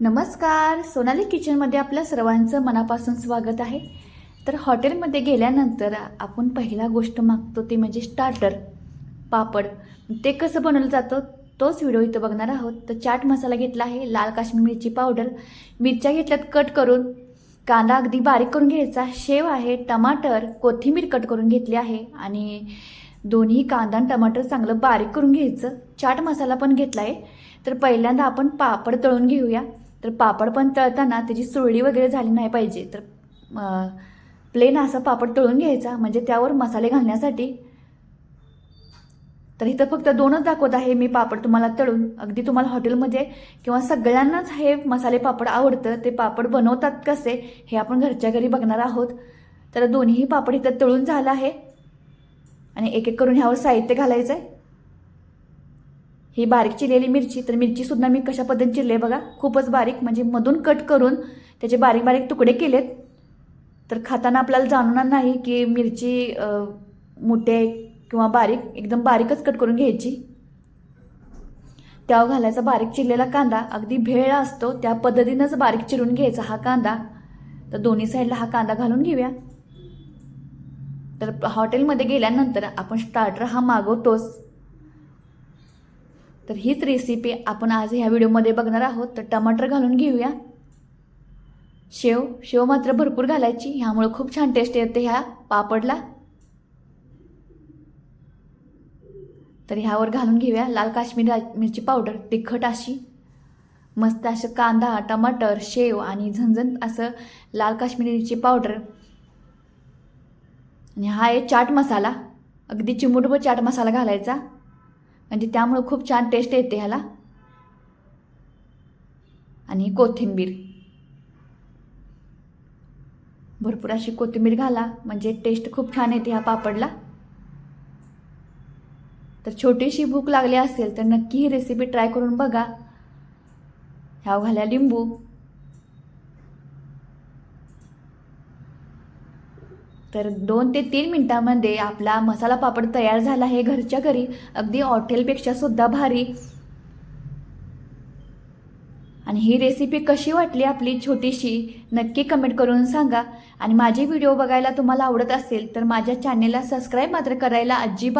नमस्कार. सोनाली किचनमध्ये आपल्या सर्वांचं मनापासून स्वागत आहे. तर हॉटेलमध्ये गेल्यानंतर आपण पहिला गोष्ट मागतो ते म्हणजे स्टार्टर पापड. ते कसं बनवलं जातं तोच व्हिडिओ इथं बघणार आहोत. तर चाट मसाला घेतला आहे लाल काश्मीर मिरची पावडर मिरच्या घेतल्यात कट करून कांदा अगदी बारीक करून घ्यायचा शेव आहे टमाटर कोथिंबीर कट करून घेतली आहे आणि दोन्ही कांदा आणि टमाटर चांगलं बारीक करून घ्यायचं. चाट मसाला पण घेतला आहे तर पहिल्यांदा आपण पापड तळून घेऊया. तर पापड पण तळताना त्याची सुरळी वगैरे झाली नाही पाहिजे. तर प्लेन असा पापड तळून घ्यायचा. म्हणजे त्यावर मसाले घालण्यासाठी. तर इथं फक्त दोनच दाखवत आहे मी पापड तुम्हाला तळून. अगदी तुम्हाला हॉटेलमध्ये किंवा सगळ्यांनाच हे मसाले पापड आवडतं. ते पापड बनवतात कसे हे आपण घरच्या घरी बघणार आहोत. तर दोन्हीही पापड इथं तळून झालं आहे. आणि एक एक करून ह्यावर साहित्य घालायचं आहे ही बारीक चिरलेली मिरची तर मिरचीसुद्धा मी कशा पद्धतीने चिरले बघा? खूपच बारीक म्हणजे मधून कट करून त्याचे बारीक बारीक तुकडे केलेत. तर खाताना आपल्याला जाणवणार नाही की मिरची मोठे किंवा बारीक एकदम बारीकच कट करून घ्यायची. त्यावर घालायचा बारीक चिरलेला कांदा. अगदी भेळ असतो त्या पद्धतीनंच बारीक चिरून घ्यायचा हा कांदा. तर दोन्ही साईडला हा कांदा घालून घेऊया. तर हॉटेलमध्ये गेल्यानंतर आपण स्टार्टर हा मागवतोच. तर हीच रेसिपी आपण आज ह्या व्हिडिओमध्ये बघणार आहोत. तर टमाटर घालून घेऊया. शेव शेव मात्र भरपूर घालायची. ह्यामुळं खूप छान टेस्ट येते ह्या पापडला. तर ह्यावर घालून घेऊया लाल काश्मीरी मिरची पावडर तिखट अशी. मस्त असं कांदा टमाटर शेव आणि झणझण असं लाल काश्मीरी मिरची पावडर. आणि हा आहे चाट मसाला. अगदी चिमूटभर चाट मसाला घालायचा. म्हणजे त्यामुळं खूप छान टेस्ट येते ह्याला. आणि कोथिंबीर. भरपूर अशी कोथिंबीर घाला म्हणजे टेस्ट खूप छान येते ह्या पापडला. तर छोटीशी भूक लागली असेल तर नक्की ही रेसिपी ट्राय करून बघा. ह्या घाल्या लिंबू. तर दोन ते तीन मिनटामध्ये आपला मसाला पापड तयार झाला आहे घरच्या घरी. अगदी हॉटेलपेक्षा सुद्धा भारी. आणि ही रेसिपी कशी वाटली आपली छोटीशी? नक्की कमेंट करून सांगा. आणि माझे व्हिडिओ बघायला तुम्हाला आवडत असेल तर माझ्या चॅनेलला सबस्क्राईब मात्र करायला अजिबात